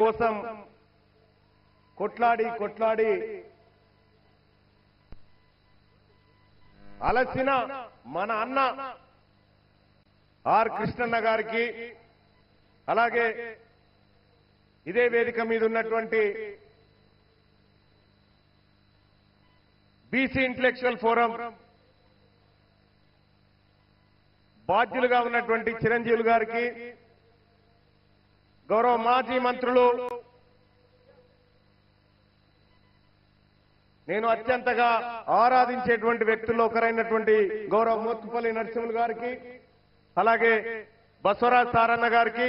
కోసం కొట్లాడి కొట్లాడి అలసిన మన అన్న ఆర్ కృష్ణన్న గారికి అలాగే ఇదే వేదిక మీద ఉన్నటువంటి బీసీ ఇంటలెక్చువల్ ఫోరం బాధ్యులుగా ఉన్నటువంటి చిరంజీవులు గారికి గౌరవ మాజీ మంత్రులు నేను అత్యంతగా ఆరాధించేటువంటి వ్యక్తుల్లో ఒకరైనటువంటి గౌరవ మోత్తుపల్లి నరసింహులు గారికి అలాగే బసవరాజ్ సారన్న గారికి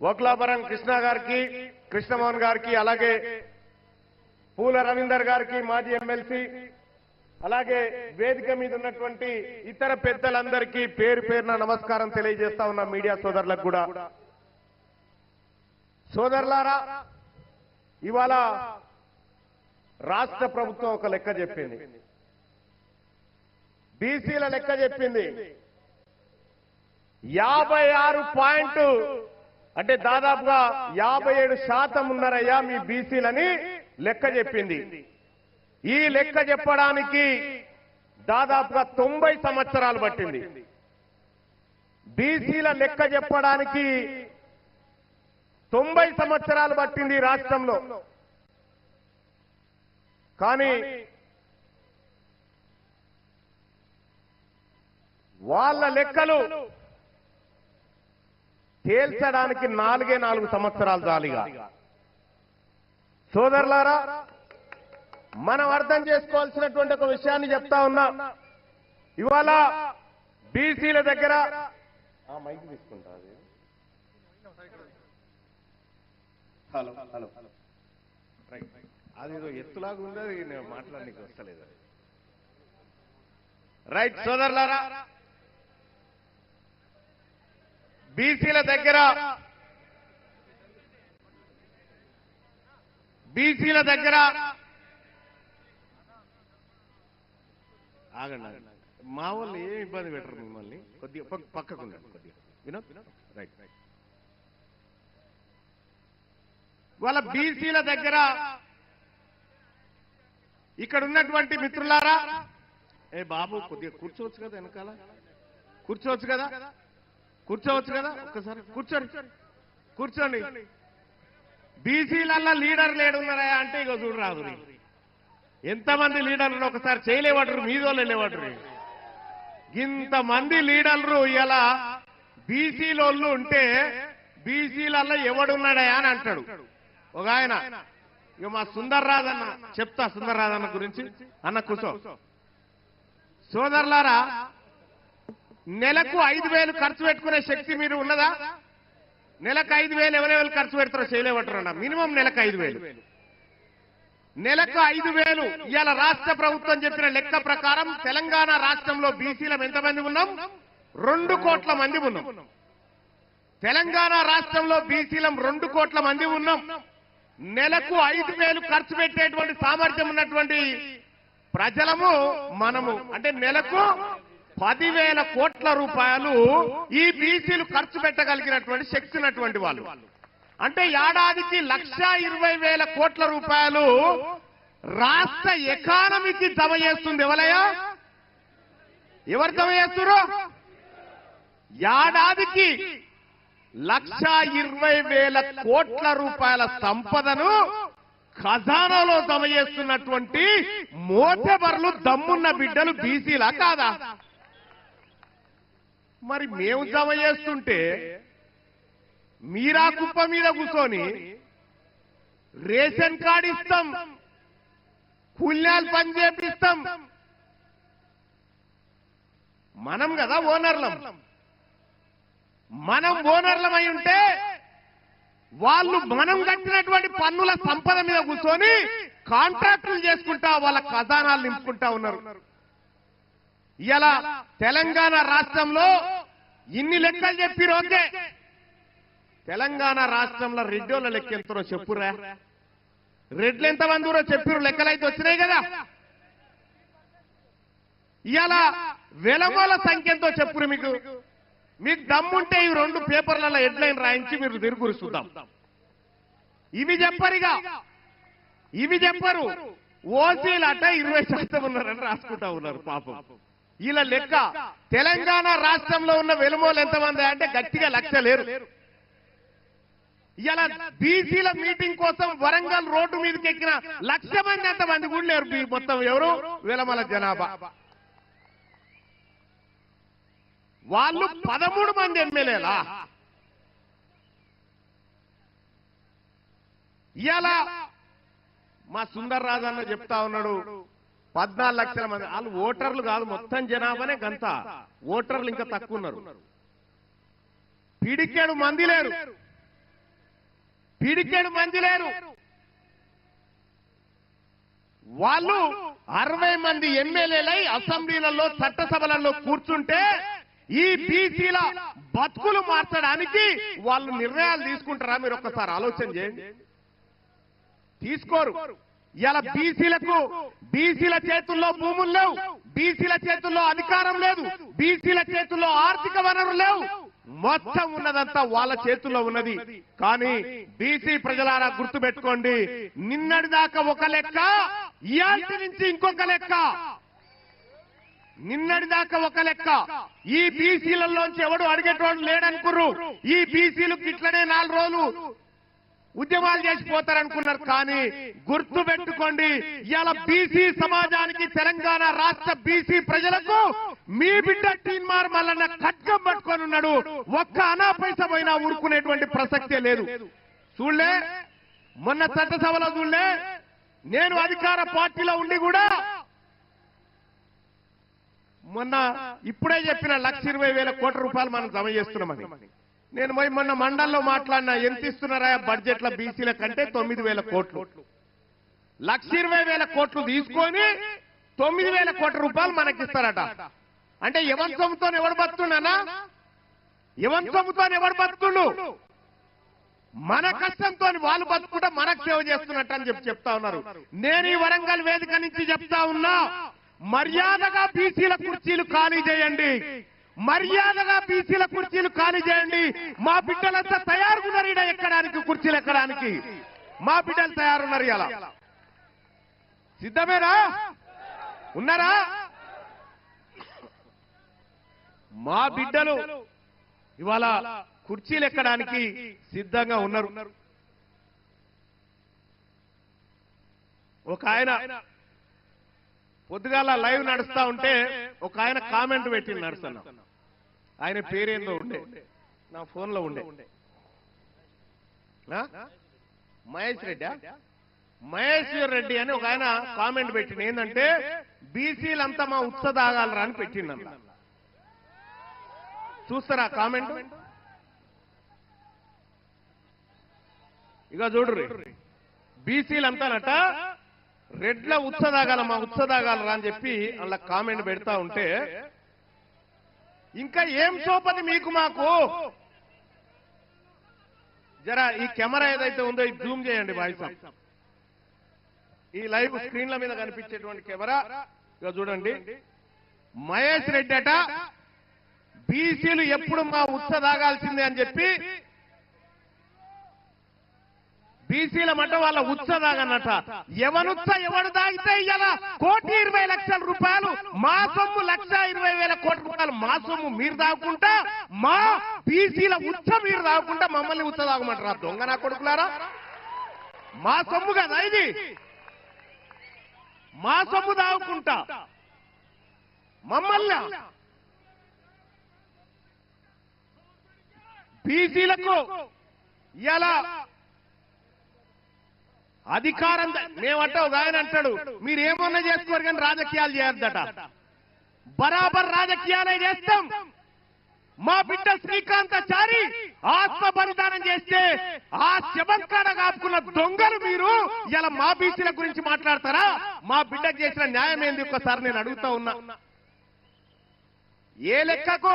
ఓక్లాపురం కృష్ణ గారికి కృష్ణమోహన్ గారికి అలాగే పూల రవీందర్ గారికి మాజీ ఎమ్మెల్సీ అలాగే వేదిక మీద ఉన్నటువంటి ఇతర పెద్దలందరికీ పేరు పేరున నమస్కారం తెలియజేస్తా ఉన్న మీడియా సోదరులకు కూడా. సోదరులారా ఇవాళ రాష్ట్ర ప్రభుత్వం ఒక లెక్క చెప్పింది. బీసీల లెక్క చెప్పింది. యాభై ఆరు పాయింట్ అంటే దాదాపుగా యాభై ఏడు శాతం ఉన్నారయ్యా మీ బీసీలని లెక్క చెప్పింది. ఈ లెక్క చెప్పడానికి దాదాపుగా తొంభై సంవత్సరాలు పట్టింది. బీసీల లెక్క చెప్పడానికి తొంభై సంవత్సరాలు పట్టింది రాష్ట్రంలో. కానీ వాళ్ళ లెక్కలు తేల్చడానికి నాలుగే నాలుగు సంవత్సరాలు చాలిగా. సోదరులారా మనం అర్థం చేసుకోవాల్సినటువంటి ఒక విషయాన్ని చెప్తా ఉన్నా ఇవాళ బీసీల దగ్గర ఆ, మైక్ తీసుకుంటా అది. హలో హలో రైట్ అది ఏదో ఎత్తులాగా ఉంది నేను మాట్లాడడానికి వస్తలేదు. రైట్ సోదరులారా బీసీల దగ్గర బీసీల దగ్గర ఆగండి. మా వాళ్ళు ఏం ఇబ్బంది పెట్టరు మిమ్మల్ని. కొద్దిగా పక్క- పక్కకు ఉండండి కొద్దిగా. వినోద్ రైట్ రైట్ వాళ్ళ బీసీల దగ్గర ఇక్కడ ఉన్నటువంటి మిత్రులారా ఏ బాబు కొద్దిగా కూర్చోవచ్చు కదా వెనకాల? కూర్చోవచ్చు కదా? కూర్చోవచ్చు కదా? ఒక్కసారి కూర్చోండి. కూర్చోండి. బీసీలల్లా లీడర్ లేడున్నారా అంటే ఇక చూడు రాదు ఎంతమంది లీడర్లు ఒకసారి చేయలేవాడరు మీదోళ్ళు వెళ్ళేవాడరు? ఇంతమంది లీడర్లు ఇలా బీసీలోళ్ళు ఉంటే బీసీలల్లో ఎవడున్నాడా అని అంటాడు. ఒక ఆయన ఇక మా సుందర్ రాజన్న చెప్తా సుందర్ రాజన్న గురించి. అన్న కూర్చో సోదరులారా నెలకు ఐదు వేలు ఖర్చు పెట్టుకునే శక్తి మీరు ఉన్నదా? నెలకు ఐదు వేలు ఎవరెవరు ఖర్చు పెడతారో చేయలేమంటారన్న మినిమం నెలకు ఐదు వేలు. నెలకు ఐదు వేలు. ఇవాళ రాష్ట్ర ప్రభుత్వం చెప్పిన లెక్క ప్రకారం తెలంగాణ రాష్ట్రంలో బీసీలం ఎంతమంది ఉన్నాం? రెండు కోట్ల మంది ఉన్నాం. తెలంగాణ రాష్ట్రంలో బీసీలం రెండు కోట్ల మంది ఉన్నాం. నెలకు ఐదు వేలు ఖర్చు పెట్టేటువంటి సామర్థ్యం ఉన్నటువంటి ప్రజలము మనము. అంటే నెలకు పదివేల కోట్ల రూపాయలు ఈ బీసీలు ఖర్చు పెట్టగలిగినటువంటి శక్తి ఉన్నటువంటి వాళ్ళు. అంటే ఏడాదికి లక్ష ఇరవై వేల కోట్ల రూపాయలు రాష్ట్ర ఎకానమీకి జమ చేస్తుంది ఎవరయ్యా ఎవరు జమ చేస్తున్నారు ఏడాదికి లక్ష ఇరవై వేల కోట్ల రూపాయల సంపదను ఖజానాలో జమ చేస్తున్నటువంటి మోటబర్లు దమ్మున్న బిడ్డలు బీసీలా కాదా? మరి మేము జమ చేస్తుంటే మీరా కుప్ప మీద కూర్చొని రేషన్ కార్డు ఇస్తాం. కూల్యాలు పని చేపిస్తాం. మనం కదా ఓనర్లం. మనం ఓనర్లమై ఉంటే వాళ్ళు మనం కట్టినటువంటి పన్నుల సంపద మీద కూర్చొని కాంట్రాక్టులు చేసుకుంటా వాళ్ళ ఖజానాలు నింపుకుంటా ఉన్నారు. ఇలా తెలంగాణ రాష్ట్రంలో ఇన్ని లెక్కలు చెప్పి ఓకే. తెలంగాణ రాష్ట్రంలో రెడ్డోళ్ళ లెక్క ఎంతరో చెప్పురా. రెడ్లు ఎంతమంది ఊరో చెప్పిరు లెక్కలైతే వచ్చినాయి కదా. ఇవాళ వెలగోల సంఖ్య ఎంతో చెప్పురు మీకు. మీకు దమ్ముంటే ఈ రెండు పేపర్లలో హెడ్లైన్ రాయించి మీరు తిరుగురు చూద్దాం. ఇవి చెప్పరిగా. ఇవి చెప్పరు. ఓసీలట ఇరవై శాతం ఉన్నారని రాసుకుంటా ఉన్నారు పాపం. వీళ్ళ లెక్క. తెలంగాణ రాష్ట్రంలో ఉన్న వెలుమోలు ఎంతమంది అంటే గట్టిగా లక్ష లేరు ఇలా బీసీల మీటింగ్ కోసం వరంగల్ రోడ్డు మీదకి ఎక్కిన లక్ష మంది ఎంతమంది కూడా లేరు మొత్తం ఎవరు? విలమల జనాభా. వాళ్ళు పదమూడు మంది ఎమ్మెల్యేలా? ఇలా మా సుందర్ రాజు అన్న చెప్తా ఉన్నాడు పద్నాలుగు లక్షల మంది. వాళ్ళు ఓటర్లు కాదు మొత్తం జనాభానే గంత. ఓటర్లు ఇంకా తక్కువ ఉన్నారు. పిడికేడు మంది లేరు. పిడికేడు మంది లేరు. వాళ్ళు అరవై మంది ఎమ్మెల్యేలై అసెంబ్లీలలో చట్టసభలలో కూర్చుంటే ఈ బీసీల బతుకులు మార్చడానికి వాళ్ళు నిర్ణయాలు తీసుకుంటారా? మీరు ఒక్కసారి ఆలోచన చేయండి. తీసుకోరు. ఇలా బీసీలకు బీసీల చేతుల్లో భూములు లేవు. బీసీల చేతుల్లో అధికారం లేదు. బీసీల చేతుల్లో ఆర్థిక వనరులు లేవు. మొత్తం ఉన్నదంతా వాళ్ళ చేతుల్లో ఉన్నది. కానీ బీసీ ప్రజలారా గుర్తుపెట్టుకోండి నిన్నటి దాకా ఒక లెక్క ఇయాల్టి నుంచి ఇంకొక లెక్క. నిన్నటి దాకా ఒక లెక్క. ఈ బీసీలలోంచి ఎవడు అడిగేటోడు లేడనుకుర్రు. ఈ బీసీలు ఇట్లనే నాలుగు రోజులు ఉద్యమాలు చేసిపోతారనుకున్నారు కానీ గుర్తు పెట్టుకోండి ఇవాళ బీసీ సమాజానికి తెలంగాణ రాష్ట్ర బీసీ ప్రజలకు మీ బిడ్డ టీన్మార్ మల్లన్న కట్కం పట్టుకొని ఉన్నాడు. ఒక్క అనా పైస పోయినా ఊరుకునేటువంటి ప్రసక్తే లేదు. చూడలే? మొన్న చట్టసభలో చూడలే? నేను అధికార పార్టీలో ఉండి కూడా మొన్న ఇప్పుడే చెప్పిన లక్ష ఇరవై వేల కోట్ల రూపాయలు మనం జమ చేస్తున్నామని. నేను పోయి మొన్న మండల్లో మాట్లాడినా ఎంత ఇస్తున్నారా బడ్జెట్ల బీసీల కంటే తొమ్మిది వేల కోట్లు. లక్ష ఇరవై వేల కోట్లు తీసుకొని తొమ్మిది వేల కోట్ల రూపాయలు మనకిస్తారట. అంటే ఎవరి సొమ్ముతో ఎవడు బతుకున్నానా ఎవరి సొమ్ముతో ఎవడు బతుకుండు మన కష్టంతో వాళ్ళు బతుకుంటే మనకు సేవ చేస్తున్నట్టు అని చెప్పి చెప్తా ఉన్నారు. నేను ఈ వరంగల్ వేదిక నుంచి చెప్తా ఉన్నా మర్యాదగా బీసీల కుర్చీలు ఖాళీ చేయండి. మర్యాదగా బీసీల కుర్చీలు ఖాళీ చేయండి. మా బిడ్డలంతా తయారుగున్నారు ఈడ ఎక్కడానికి కుర్చీలు ఎక్కడానికి. మా బిడ్డలు తయారున్నారు ఇలా సిద్ధమేనా? ఉన్నారా? మా బిడ్డలు ఇవాళ కుర్చీలు ఎక్కడానికి సిద్ధంగా ఉన్నారు. ఒక ఆయన పొద్దుగాల లైవ్ నడుస్తా ఉంటే ఒక ఆయన కామెంట్ పెట్టి నడుస్తున్నా ఆయన పేరేందో ఉండే. నా ఫోన్లో ఉండే మహేష్ రెడ్డి? మహేశ్వర్ రెడ్డి అని ఒక ఆయన కామెంట్ పెట్టిన ఏంటంటే బీసీలంతా మా ఉత్స తాగాలరా అని పెట్టిండ చూస్తారా కామెంట్? ఇక చూడరు బీసీలంతానట రెడ్ల ఉత్సదాగాల మా ఉత్సదాగాలరా అని చెప్పి అలా కామెంట్ పెడతా ఉంటే ఇంకా ఏం సోపది మీకు మాకు? జరా ఈ కెమెరా ఏదైతే ఉందో ఇది జూమ్ చేయండి వాయిస్ ఈ లైవ్ స్క్రీన్ల మీద కనిపించేటువంటి కెమెరా ఇక చూడండి. మహేష్ రెడ్డి అట. బీసీలు ఎప్పుడు మా ఉత్స తాగాల్సిందే అని చెప్పి బీసీల మట వాళ్ళ ఉత్స తాగన్నట ఎవనుత్స ఎవడు తాగితే ఇవాళ కోటి ఇరవై లక్షల రూపాయలు మా సొమ్ము లక్ష ఇరవై వేల కోట్ల రూపాయలు మా సొమ్ము మీరు తాగుకుంటా మా బీసీల ఉత్స మీరు తాగుకుంటా మమ్మల్ని ఉత్స తాగమంటారా? దొంగ నా కొడుకులారా? మా సొమ్ము కదా ఇది. మా సొమ్ము తాగుకుంటా. మమ్మల్ని? బీసీలకు ఇలా అధికారం మేమంటే ఒక ఆయన అంటాడు మీరు ఏమన్నా చేసుకోరు కానీ రాజకీయాలు చేయొద్దట. బరాబర్ రాజకీయాలే చేస్తాం. మా బిడ్డ శ్రీకాంతాచారి ఆత్మ బలిదానం చేస్తే ఆ శవంకాడ కాపుకున్న దొంగలు మీరు ఇలా మా బీసీల గురించి మాట్లాడతారా? మా బిడ్డకు చేసిన న్యాయం ఏంది ఒక్కసారి నేను అడుగుతా ఉన్నా. ఏ లెక్కకు?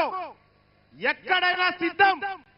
ఎక్కడైనా సిద్ధం.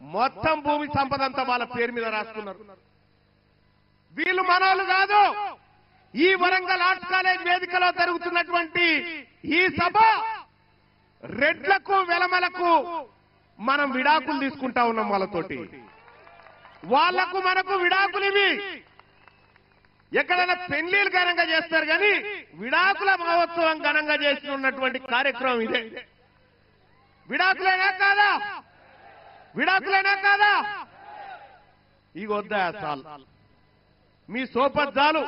మొత్తం భూమి సంపద అంతా వాళ్ళ పేరు మీద రాసుకున్నారు. వీళ్ళు మనోళ్ళు కాదు. ఈ వరంగల్ ఆర్ట్స్ కాలేజ్ వేదికలో జరుగుతున్నటువంటి ఈ సభ రెడ్లకు వెలమలకు మనం విడాకులు తీసుకుంటా ఉన్నాం వాళ్ళతోటి. వాళ్ళకు మనకు విడాకులు ఇవి. ఎక్కడైనా పెళ్ళిలు ఘనంగా చేస్తారు కానీ విడాకుల మహోత్సవం ఘనంగా చేసి ఉన్నటువంటి కార్యక్రమం ఇదే. విడాకులైనా కాదా? విడాకులేనా కాదా? ఇక వద్దా చాలు మీ చాలు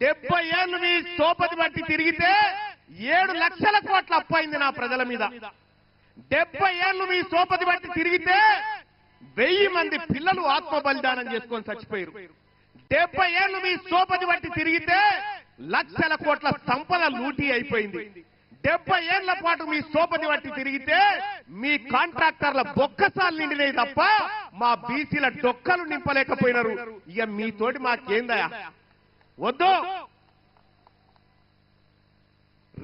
డెబ్బై ఏళ్ళు మీ సోపతి బట్టి తిరిగితే ఏడు లక్షల కోట్ల అప్పైంది నా ప్రజల మీద. డెబ్బై ఏళ్ళు మీ సోపతి బట్టి తిరిగితే వెయ్యి మంది పిల్లలు ఆత్మ బలిదానం చేసుకొని చచ్చిపోయారు. డెబ్బై ఏళ్ళు మీ సోపతి బట్టి తిరిగితే లక్షల కోట్ల సంపద లూటీ అయిపోయింది. డెబ్బై ఏళ్ళ పాటు మీ సోపతి బట్టి తిరిగితే మీ కాంట్రాక్టర్ల బొక్కసాలు నిండినాయి తప్ప మా బీసీల డొక్కలు నింపలేకపోయినారు. ఇక మీతోటి మాకేందయా వద్దు.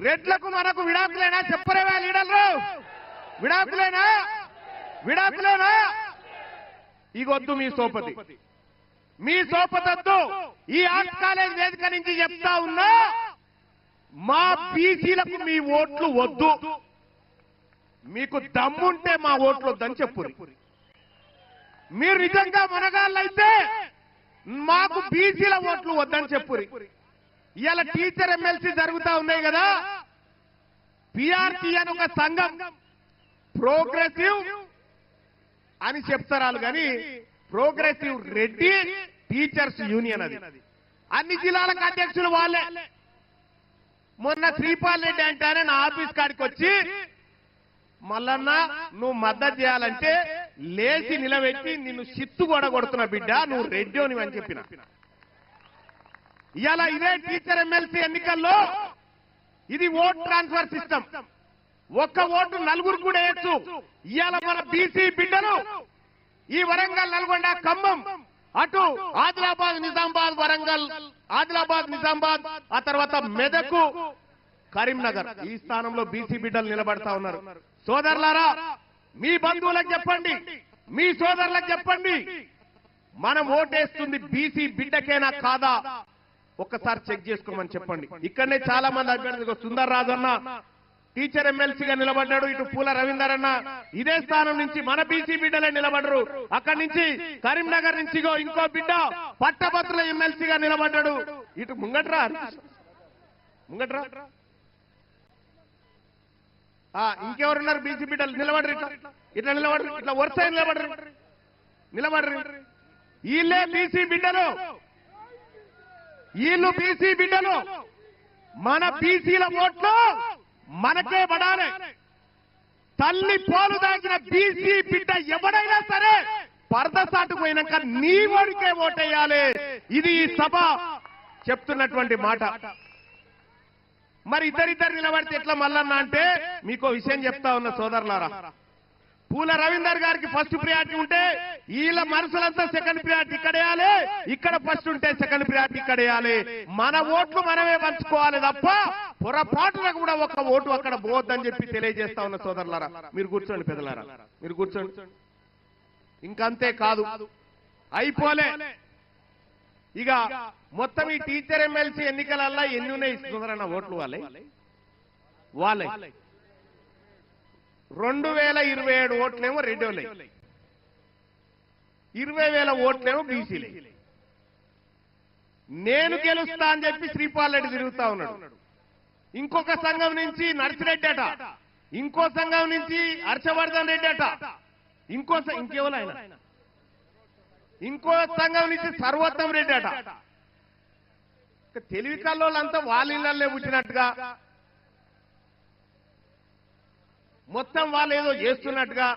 రెడ్లకు మనకు విడాకులేనా? చెప్పరేవా లీడర్లు? విడాకులేనా? విడాకులేనా? ఇగొద్దు మీ సోపతి. మీ సోపతద్దు. ఈ ఆర్ట్స్ కాలేజ్ వేదిక నుంచి చెప్తా ఉన్నా మా బీసీలకు మీ ఓట్లు వద్దు. మీకు దమ్ముంటే మా ఓట్లు వద్దని చెప్పు మీరు నిజంగా మనగాళ్ళైతే మాకు బీసీల ఓట్లు వద్దని చెప్పు ఇవాళ టీచర్ ఎమ్మెల్సీ జరుగుతా ఉన్నాయి కదా. పిఆర్టీ అని ఒక సంఘం ప్రోగ్రెసివ్ అని చెప్తారు కానీ ప్రోగ్రెసివ్ రెడ్డి టీచర్స్ యూనియన్ అది. అన్ని జిల్లాలకు అధ్యక్షులు వాళ్ళే. మొన్న శ్రీపాల్ రెడ్డి అంటానే నా ఆఫీస్ కాడికి వచ్చి మల్లన్న నువ్వు మద్దతు చేయాలంటే లేచి నిలబెట్టి నిన్ను సిత్తు కూడా బిడ్డ నువ్వు రెడ్డి అని చెప్పిన. ఇలా ఇదే టీచర్ ఎమ్మెల్సీ ఎన్నికల్లో ఇది ఓట్ ట్రాన్స్ఫర్ సిస్టమ్. ఒక్క ఓటు నలుగురు కూడా వేయచ్చు. ఇవాళ మన బీసీ బిడ్డలు ఈ వరంగల్ నల్గొండ ఖమ్మం అటు ఆదిలాబాద్ నిజామాబాద్ వరంగల్ ఆదిలాబాద్ నిజామాబాద్ ఆ తర్వాత మెదకు కరీంనగర్. ఈ స్థానంలో బీసీ బిడ్డలు నిలబడతా ఉన్నారు. సోదరులారా మీ బంధువులకు చెప్పండి. మీ సోదరులకు చెప్పండి. మనం ఓటేస్తుంది బీసీ బిడ్డకేనా కాదా? ఒక్కసారి చెక్ చేసుకోమని చెప్పండి. ఇక్కడనే చాలా మంది అభ్యర్థులు సుందర్ రాజన్న టీచర్ ఎమ్మెల్సీగా నిలబడ్డాడు ఇటు పూల రవీందర్ అన్న ఇదే స్థానం నుంచి మన బీసీ బిడ్డలే నిలబడరు. అక్కడి నుంచి కరీంనగర్ నుంచి ఇంకో బిడ్డ పట్టభద్రుల ఎమ్మెల్సీగా నిలబడ్డాడు. ఇటు ముంగట్రా ముంగట్రా. ఇంకెవరున్నారు బీసీ బిడ్డలు? నిలబడరు ఇట్లా. ఇట్లా నిలబడరు. ఇట్లా వరుస నిలబడరు. నిలబడరు. వీళ్ళే బీసీ బిడ్డలు. వీళ్ళు బీసీ బిడ్డలు. మన బీసీల ఓట్లు మనకే పడాలి. తల్లి పోలు దాచిన బీసీ బిడ్డ ఎవడైనా సరే పరదసాటు పోయినాక నీ వాడికే ఓటేయాలి. ఇది ఈ సభ చెప్తున్నటువంటి మాట. మరి ఇద్దరిద్దరు నిలబడితే ఎట్లా మల్లన్న అంటే మీకు విషయం చెప్తా ఉన్న సోదరులారా. పూల రవీందర్ గారికి ఫస్ట్ ప్రియారిటీ ఉంటే వీళ్ళ మనసులంతా సెకండ్ ప్రియారిటీ ఇక్కడ వేయాలి. ఇక్కడ ఫస్ట్ ఉంటే సెకండ్ ప్రియారిటీ ఇక్కడ వేయాలి. మన ఓట్లు మనమే పంచుకోవాలి తప్ప పొరపాటున కూడా ఒక ఓటు అక్కడ పోవద్దని చెప్పి తెలియజేస్తా ఉన్న సోదరులారా మీరు కూర్చోండి పెద్దలారా మీరు కూర్చోండి. ఇంకంతే కాదు. అయిపోలే. ఇక మొత్తం ఈ టీచర్ ఎమ్మెల్సీ ఎన్నికలల్లా ఎన్ని ఉన్నాయి సుందరన్న ఓట్లు వాళ్ళే వాళ్ళే రెండు వేల ఇరవై ఏడు ఓట్లేమో రెడ్డోలే. ఇరవై వేల ఓట్లేమో బీసీలే. నేను గెలుస్తా అని చెప్పి శ్రీపాల్ రెడ్డి తిరుగుతా ఉన్నాడు. ఇంకొక సంఘం నుంచి నర్సిరెడ్డి అట. ఇంకో సంఘం నుంచి హర్షవర్ధన్ రెడ్డి అట. ఇంకో స- ఇంకెవరు ఆయన? ఇంకో సంఘం నుంచి సర్వోత్తం రెడ్డి అట. తెలివి కల్లోళ్ళంతా వాళ్ళ ఇళ్ళల్లో పుట్టినట్టుగా మొత్తం వాళ్ళు ఏదో చేస్తున్నట్టుగా.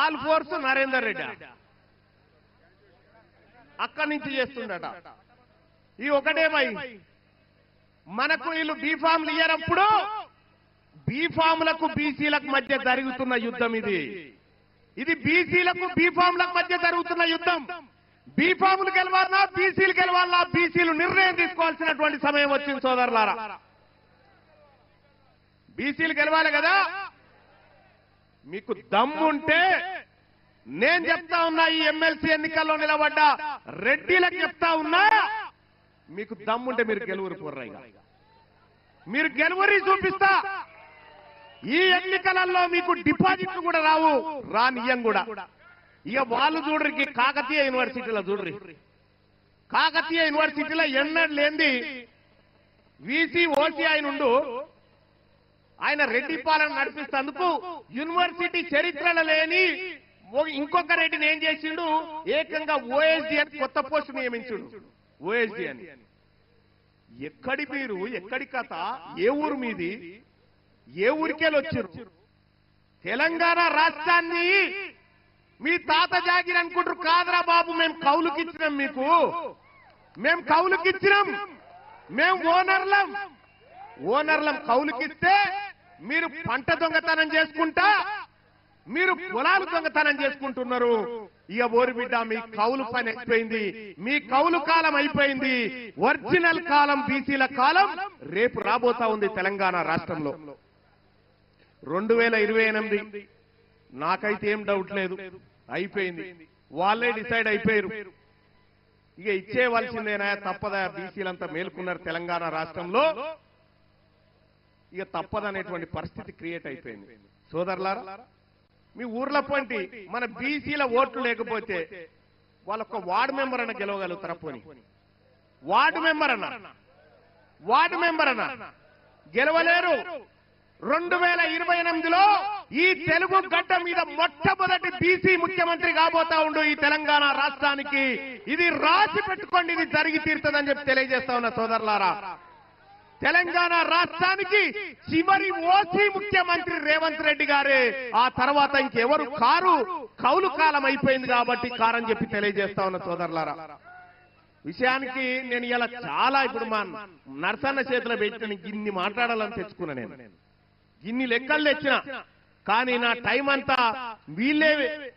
All force Narender Reddy. అక్కడి నుంచి చేస్తుండట. ఈ ఒకటే భయ. మనకు వీళ్ళు బీఫామ్లు ఇయ్యనప్పుడు బీఫాములకు బీసీలకు మధ్య జరుగుతున్న యుద్ధం ఇది. ఇది బీసీలకు బీఫాములకు మధ్య జరుగుతున్న యుద్ధం. బీఫాములు గెలవాలన్నా బీసీలు గెలవాలన్నా బీసీలు నిర్ణయం తీసుకోవాల్సినటువంటి సమయం వచ్చింది సోదరులారా. బీసీలు గెలవాలి కదా? మీకు దమ్ముంటే నేను చెప్తా ఉన్నా ఈ ఎమ్మెల్సీ ఎన్నికల్లో నిలబడ్డ రెడ్డిలకు చెప్తా ఉన్నా మీకు దమ్ముంటే మీరు గెలువురు పోర్రైగా మీరు గెలువరి చూపిస్తా. ఈ ఎన్నికలలో మీకు డిపాజిట్లు కూడా రావు రానియం కూడా. ఇక వాళ్ళు చూడరికి కాకతీయ యూనివర్సిటీలో చూడరి. కాకతీయ యూనివర్సిటీలో ఎన్నడు లేని వీసీ ఓసీ ఆయన ఉండు ఆయన రెడ్డి పాలన నడిపిస్తేందుకు యూనివర్సిటీ చరిత్రలో లేని ఓ- ఇంకొక రెడ్డిని ఏం చేసిండు? ఏకంగా ఓఎస్డి అని కొత్త పోస్ట్ నియమించుడు. ఓఎస్డి అని. ఎక్కడి మీరు ఎక్కడి కథ ఏ ఊరు మీది? ఏ ఊరికెళ్ళి వచ్చారు తెలంగాణ రాష్ట్రాన్ని మీ తాత జాగిరి అనుకుంటారు. కాదురా బాబు మేము కౌలుకిచ్చినాం మీకు. మేము కౌలుకిచ్చినాం. మేము ఓనర్లం. ఓనర్లం కౌలుకిస్తే మీరు పంట దొంగతనం చేసుకుంటా మీరు పొలాలు దొంగతనం చేసుకుంటున్నారు. ఇక ఓరి బిడ్డ మీ కౌలు పని అయిపోయింది. మీ కౌలు కాలం అయిపోయింది. ఒరిజినల్ కాలం బీసీల కాలం రేపు రాబోతా ఉంది తెలంగాణ రాష్ట్రంలో. రెండు వేల ఇరవై ఎనిమిది నాకైతే ఏం డౌట్ లేదు. అయిపోయింది. వాళ్ళే డిసైడ్ అయిపోయారు. ఇక ఇచ్చేవలసిందేనా తప్పదా? బీసీలంతా మేల్కొన్నారు తెలంగాణ రాష్ట్రంలో. ఇక తప్పదనేటువంటి పరిస్థితి క్రియేట్ అయిపోయింది. సోదరులారా మీ ఊర్ల పొంటి మన బీసీల ఓట్లు లేకపోతే వాళ్ళొక్క వార్డు మెంబర్ అన్న గెలవగలుగుతారా పోని? వార్డు మెంబర్ అన్న. వార్డు మెంబర్ అన్న. గెలవలేరు. రెండు వేల ఇరవై ఎనిమిదిలో ఈ తెలుగు గడ్డ మీద మొట్టమొదటి బీసీ ముఖ్యమంత్రి కాబోతా ఉండు ఈ తెలంగాణ రాష్ట్రానికి. ఇది రాసి పెట్టుకోండి ఇది జరిగి తీరుతుందని చెప్పి తెలియజేస్తా ఉన్నా సోదరులారా. తెలంగాణ రాష్ట్రానికి చివరి ఓసీ ముఖ్యమంత్రి రేవంత్ రెడ్డి గారే. ఆ తర్వాత ఇంకెవరు కారు కౌలు కాలం అయిపోయింది కాబట్టి కారని చెప్పి తెలియజేస్తా ఉన్న సోదరులారా. విషయానికి నేను ఇలా చాలా ఇప్పుడు మా నర్సన్న చేతిలో పెట్టిన గిన్ని మాట్లాడాలని తెచ్చుకున్నా నేను. గిన్ని లెక్కలు తెచ్చిన. కానీ నా టైం అంతా వీళ్ళే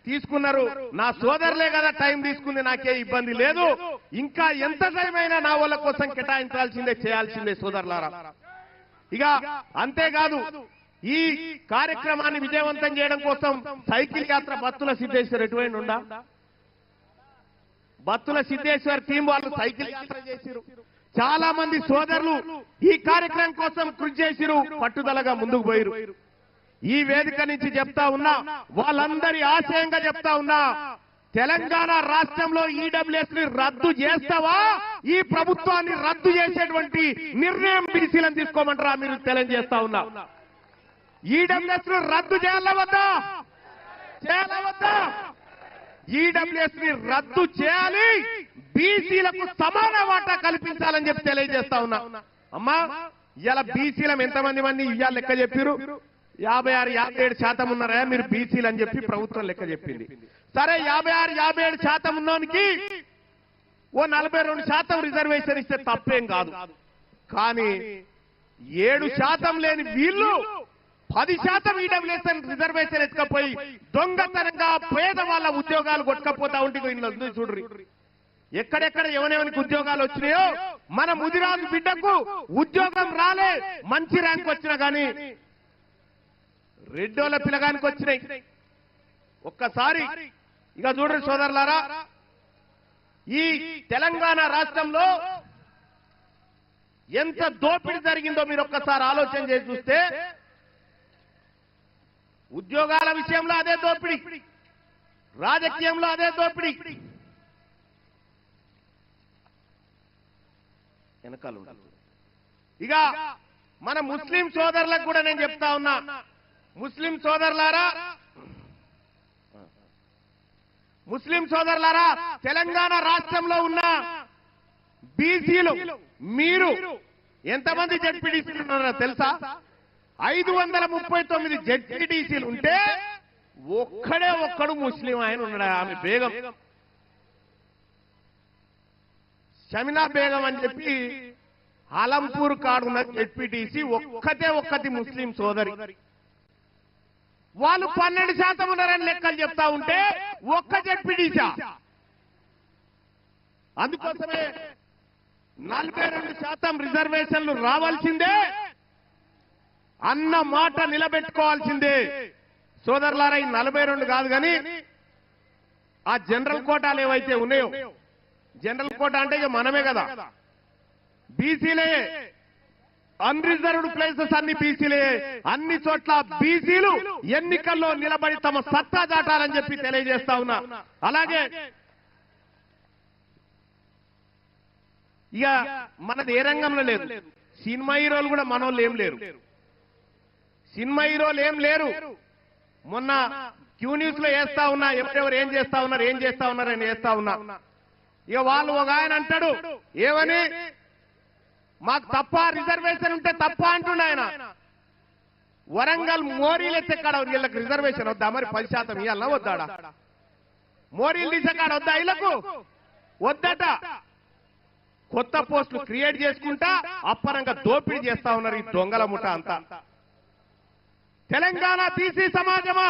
తీసుకున్నారు. నా సోదరులే కదా టైం తీసుకుంది నాకే ఇబ్బంది లేదు. ఇంకా ఎంత టైం అయినా నా వాళ్ళ కోసం కేటాయించాల్సిందే చేయాల్సిందే సోదరులారా. ఇక అంతేకాదు ఈ కార్యక్రమాన్ని విజయవంతం చేయడం కోసం సైకిల్ యాత్ర బత్తుల సిద్ధేశ్వర్ ఎటువంటి ఉండా బత్తుల సిద్ధేశ్వర్ టీం వాళ్ళు సైకిల్ యాత్ర చేసిరు. చాలా మంది సోదరులు ఈ కార్యక్రమం కోసం కృషి చేసిరు పట్టుదలగా ముందుకు పోయిరు. ఈ వేదిక నుంచి చెప్తా ఉన్నా వాళ్ళందరి ఆశయంగా చెప్తా ఉన్నా తెలంగాణ రాష్ట్రంలో ఈడబ్ల్యూఎస్ని రద్దు చేస్తావా? ఈ ప్రభుత్వాన్ని రద్దు చేసేటువంటి నిర్ణయం బీసీలను తీసుకోమంటారా మీరు తెలియజేస్తా ఉన్నా? ఈడబ్ల్యూఎస్ను రద్దు చేయాలా వద్దా? చేయాలా వద్దా? ఈడబ్ల్యూఎస్ని రద్దు చేయాలి. బీసీలకు సమాన వాటా కల్పించాలని చెప్పి తెలియజేస్తా ఉన్నా. అమ్మా ఇలా బీసీలం ఎంతమంది మంది ఇవాళ లెక్క చెప్పారు యాభై ఆరు యాభై ఏడు శాతం ఉన్నారా? మీరు బీసీలు అని చెప్పి ప్రభుత్వం లెక్క చెప్పింది. సరే యాభై ఆరు యాభై ఏడు శాతం ఉన్నోనికి ఓ నలభై రెండు శాతం రిజర్వేషన్ ఇస్తే తప్పేం కాదు. కానీ ఏడు శాతం లేని వీళ్ళు పది శాతం ఈడబ్ల్యూఎస్ఎన్ రిజర్వేషన్ ఎత్తుకపోయి దొంగతనంగా పేద వాళ్ళ ఉద్యోగాలు కొట్టుకపోతా ఉంటే ఇంట్లో ఉంది చూడ్రి. ఎక్కడెక్కడ ఎవరెవరికి ఉద్యోగాలు వచ్చినాయో మన ముదిరాజు బిడ్డకు ఉద్యోగం రాలే మంచి ర్యాంక్ వచ్చినా కానీ రెడ్డోళ్ళ పిలగానికి వచ్చినాయి. ఒక్కసారి ఇక చూడండి సోదరులారా ఈ తెలంగాణ రాష్ట్రంలో ఎంత దోపిడీ జరిగిందో మీరు ఒక్కసారి ఆలోచన చేసి చూస్తే ఉద్యోగాల విషయంలో అదే దోపిడీ రాజకీయంలో అదే దోపిడీ. వెనకాల ఇక మన ముస్లిం సోదరులకు కూడా నేను చెప్తా ఉన్నా ముస్లిం సోదరులారా ముస్లిం సోదరులారా తెలంగాణ రాష్ట్రంలో ఉన్న బీసీలు మీరు ఎంతమంది జడ్పీటీసీలు ఉన్నారో తెలుసా? ఐదు వందల ముప్పై తొమ్మిది జడ్పీటీసీలు ఉంటే ఒక్కడే ఒక్కడు ముస్లిం ఆయన ఉన్నాడు? ఆమె బేగం. షమినా బేగం అని చెప్పి అలంపూర్ కాడున్న జడ్పీటీసీ ఒక్కతే ఒక్కటి ముస్లిం సోదరి. వాళ్ళు పన్నెండు శాతం ఉన్నారని లెక్కలు చెప్తా ఉంటే ఒక్క జడ్పీడీసా అందుకోసమే నలభై రెండు శాతం రిజర్వేషన్లు రావాల్సిందే. అన్న మాట నిలబెట్టుకోవాల్సిందే. సోదరులారా ఈ నలభై రెండు కాదు కానీ ఆ జనరల్ కోటాలు ఏవైతే ఉన్నాయో జనరల్ కోటా అంటే ఇక మనమే కదా. బీసీలే అన్రిజర్వ్డ్ ప్లేసెస్ అన్ని బీసీలే అన్ని చోట్ల బీసీలు ఎన్నికల్లో నిలబడి తమ సత్తా దాటాలని చెప్పి తెలియజేస్తా ఉన్నా. అలాగే ఇక మనది ఏ రంగంలో లేదు. సినిమా హీరోలు కూడా మనోళ్ళు ఏం లేరు. సినిమా హీరోలు ఏం లేరు. మొన్న క్యూ న్యూస్లో వేస్తా ఉన్నా ఎవరెవరు ఏం చేస్తా ఉన్నారు ఏం చేస్తా ఉన్నారు అని వేస్తా ఉన్నా. ఇక వాళ్ళు ఒక ఆయన అంటాడు ఏమని? మాకు తప్ప? రిజర్వేషన్ ఉంటే తప్ప అంటుండే ఆయన. వరంగల్ మోరీలు ఎత్తే కాడ వీళ్ళకి రిజర్వేషన్ వద్దా? మరి పది శాతం ఇవ్వాలన్నా వద్దాడా? మోరీలు తీసే కాడ వద్దా వీళ్ళకు? వద్దట. కొత్త పోస్టులు క్రియేట్ చేసుకుంటా అప్పరంగా దోపిడీ చేస్తా ఉన్నారు ఈ దొంగల ముఠ అంతా. తెలంగాణ తీసి సమాజమా?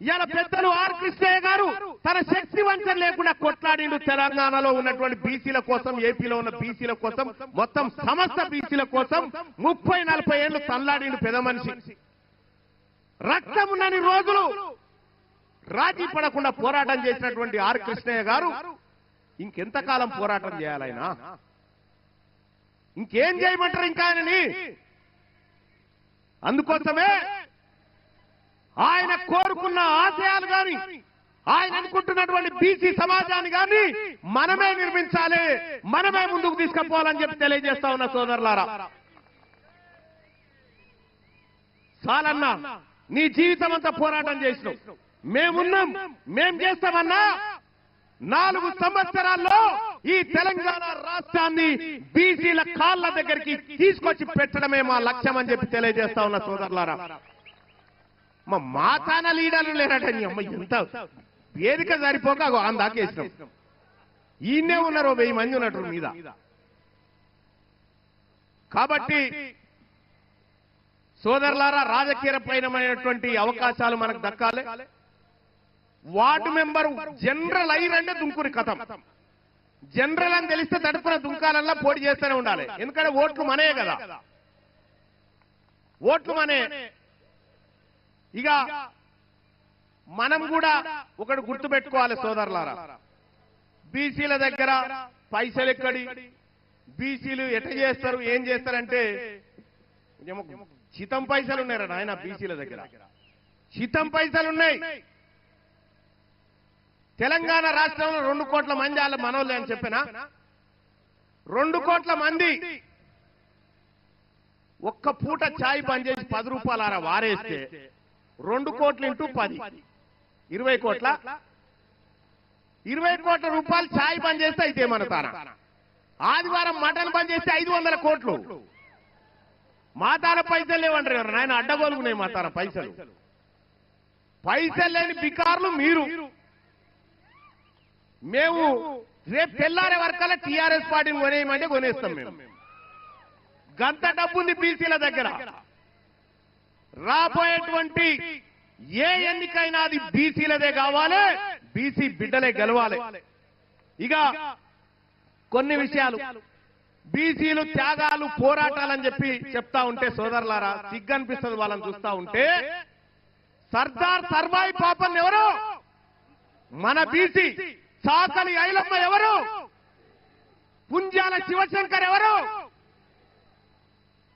ఇవాళ పెద్దలు ఆర్ కృష్ణయ్య గారు తన శక్తి వంచన లేకుండా కొట్లాడిండు తెలంగాణలో ఉన్నటువంటి బీసీల కోసం ఏపీలో ఉన్న బీసీల కోసం మొత్తం సమస్త బీసీల కోసం ముప్పై నలభై ఏళ్ళు తల్లాడిండు పెద్ద మనిషి. రక్తమున్నని రోజులు రాజీ పడకుండా పోరాటం చేసినటువంటి ఆర్ కృష్ణయ్య గారు ఇంకెంతకాలం పోరాటం చేయాలైనా? ఇంకేం చేయమంటారు ఇంకా ఆయనని? అందుకోసమే ఆయన కోరుకున్న ఆశయాలు గాని ఆయన అనుకుంటున్నటువంటి బీసీ సమాజాన్ని గాని మనమే నిర్మించాలి మనమే ముందుకు తీసుకుపోవాలని చెప్పి తెలియజేస్తా ఉన్న సోదరులారా. చాలన్నా నీ జీవితం అంతా పోరాటం చేసినావు. మేమున్నాం మేం చేస్తామన్నా నాలుగు సంవత్సరాల్లో ఈ తెలంగాణ రాష్ట్రాన్ని బీసీల కాళ్ళ దగ్గరికి తీసుకొచ్చి పెట్టడమే మా లక్ష్యం అని చెప్పి తెలియజేస్తా ఉన్న సోదరులారా. మా మాతాన లీడర్లు లేరట నీ అమ్మ ఎంత వేదిక సరిపోక అగో ఆన్ దాకేసినాం. ఈయనే ఉన్నారు వెయ్యి మంది ఉన్నట్టు మీద. కాబట్టి సోదరులారా రాజకీయపైనమైనటువంటి అవకాశాలు మనకు దక్కాలి. వార్డు మెంబర్ జనరల్ అయ్యిరంటే దుంకుని కథం. జనరల్ అని తెలిస్తే తడుపున దుంకాలల్లా పోటీ చేస్తూనే ఉండాలి. ఎందుకంటే ఓట్లు మనే కదా. ఓట్లు మనే ఇక మనం కూడా ఒకటి గుర్తు పెట్టుకోవాలి సోదరులారా. బీసీల దగ్గర పైసలు ఎక్కడి? బీసీలు ఎట చేస్తారు? ఏం చేస్తారంటే చితం పైసలు ఉన్నారట ఆయన బీసీల దగ్గర. చితం పైసలు ఉన్నాయి. తెలంగాణ రాష్ట్రంలో రెండు కోట్ల మంది వాళ్ళ మనోళ్ళే అని చెప్పిన? రెండు కోట్ల మంది ఒక్క పూట ఛాయ్ పనిచేసి చేసి పది రూపాయలు వారేస్తే రెండు కోట్లు ఇంటూ పది. ఇరవై కోట్ల? ఇరవై కోట్ల రూపాయలు ఛాయ్ బంద్ చేస్తే అయితే మన తాన ఆదివారం మటన్ బంద్ చేస్తే ఐదు వందల కోట్లు. మాతార పైసలు లేవంటారు ఎవరు నాయన అడ్డగోలుగున్నాయి మాతాన పైసలు. పైసలు లేని బికార్లు మీరు. మేము రేపు తెల్లారే వరకల్లా టీఆర్ఎస్ పార్టీని కొనేయమంటే కొనేస్తాం మేము. గంత డబ్బుంది బీసీల దగ్గర. రాబోయేటువంటి ఏ ఎన్నికైనా అది బీసీలదే కావాలి బీసీ బిడ్డలే గెలవాలి. ఇక కొన్ని విషయాలు. బీసీలు త్యాగాలు పోరాటాలని చెప్పి చెప్తా ఉంటే సోదరులారా సిగ్గనిపిస్తుంది వాళ్ళని చూస్తా ఉంటే సర్దార్ సర్వాయి పాపన్ ఎవరు? మన బీసీ సాకలి ఐలమ్మ ఎవరు? పుంజాల శివశంకర్ ఎవరు?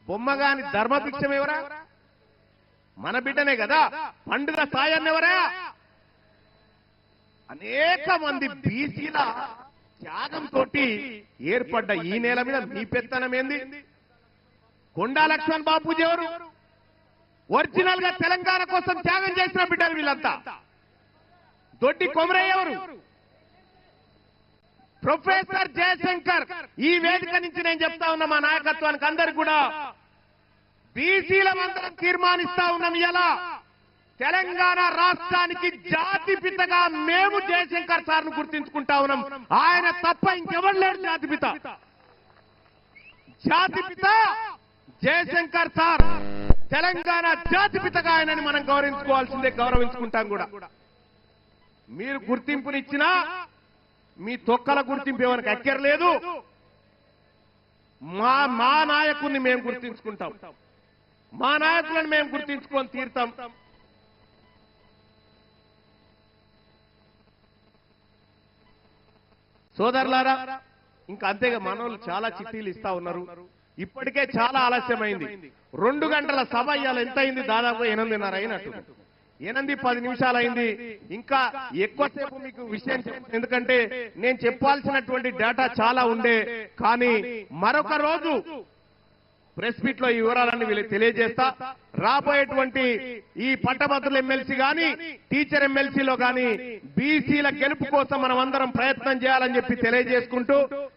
బొమ్మగాని ధర్మభిక్షం ఎవరా? మన బిడ్డనే కదా? పండుగ సాయన్న ఎవరా అనేక మంది బీసీల త్యాగంతో ఏర్పడ్డ ఈ నేల మీద మీ పెత్తనం ఏంది? కొండా లక్ష్మణ్ బాపూజీ ఎవరు? ఒరిజినల్గా తెలంగాణ కోసం త్యాగం చేసిన బిడ్డలు వీళ్ళంతా. దొడ్డి కొమరయ్య ఎవరు? ప్రొఫెసర్ జయశంకర్. ఈ వేదిక నుంచి నేను చెప్తా ఉన్నా మా నాయకత్వానికి అందరికి కూడా. బీసీల మంత్రం తీర్మానిస్తా ఉన్నాం. ఇలా తెలంగాణ రాష్ట్రానికి జాతి పితగా మేము జయశంకర్ సార్ను గుర్తించుకుంటా ఉన్నాం. ఆయన తప్ప ఇంకెవరు లేడు జాతి పిత. జయశంకర్ సార్. తెలంగాణ జాతి పితగా ఆయనని మనం గౌరవించుకోవాల్సిందే గౌరవించుకుంటాం కూడా. మీరు గుర్తింపునిచ్చినా మీ తొక్కల గుర్తింపు ఎవరికి అక్కర్లేదు. మా మా నాయకుడిని మేము గుర్తించుకుంటాం. మా నాయకులను మేము గుర్తించుకొని తీరుతాం. సోదరులారా ఇంకా అంతేగా మనోళ్ళు చాలా చిట్టీలు ఇస్తా ఉన్నారు. ఇప్పటికే చాలా ఆలస్యమైంది. రెండు గంటల సభ ఇవాళ ఎంత అయింది? దాదాపు ఎనిమిదిన్నర అయినట్టు. ఎనిమిది పది నిమిషాలు అయింది. ఇంకా ఎక్కువసేపు మీకు విషయం ఎందుకంటే నేను చెప్పాల్సినటువంటి డేటా చాలా ఉండే. కానీ మరొక రోజు ప్రెస్ మీట్లో ఈ వివరాలన్నీ వీళ్ళకి తెలియజేస్తా. రాబోయేటువంటి ఈ పట్టభద్రుల ఎమ్మెల్సీ గాని టీచర్ ఎమ్మెల్సీలో గాని బీసీల గెలుపు కోసం మనం అందరం ప్రయత్నం చేయాలని చెప్పి తెలియజేసుకుంటూ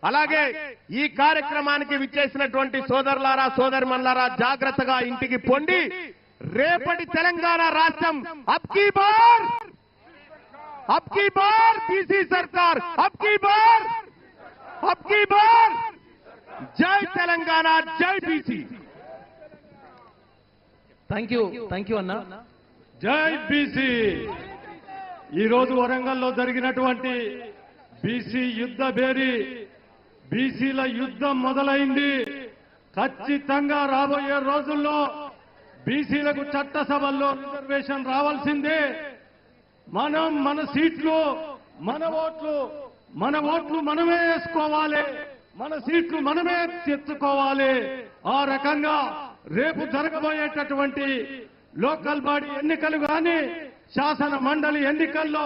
అలాగే ఈ కార్యక్రమానికి విచ్చేసినటువంటి సోదరులారా సోదరిమన్లారా జాగ్రత్తగా ఇంటికి పొండి. రేపటి తెలంగాణ రాష్ట్రం అబ్కీ బార్! అబ్కీ బార్! బీసీ సర్కార్ అబ్కీ బార్! అబ్కీ బార్! జై తెలంగాణ జై BC. Thank you thank you అన్న. జై బీసీ. ఈరోజు వరంగల్లో జరిగినటువంటి బీసీ యుద్ధ భేరి బీసీల యుద్ధం మొదలైంది. ఖచ్చితంగా రాబోయే రోజుల్లో బీసీలకు చట్టసభల్లో రిజర్వేషన్ రావాల్సిందే. మనం మన సీట్లు మన ఓట్లు మన ఓట్లు మనమే వేసుకోవాలి. మన సీట్లు మనమే తెచ్చుకోవాలి. ఆ రకంగా రేపు జరగబోయేటటువంటి లోకల్ బాడీ ఎన్నికలు కానీ శాసన మండలి ఎన్నికల్లో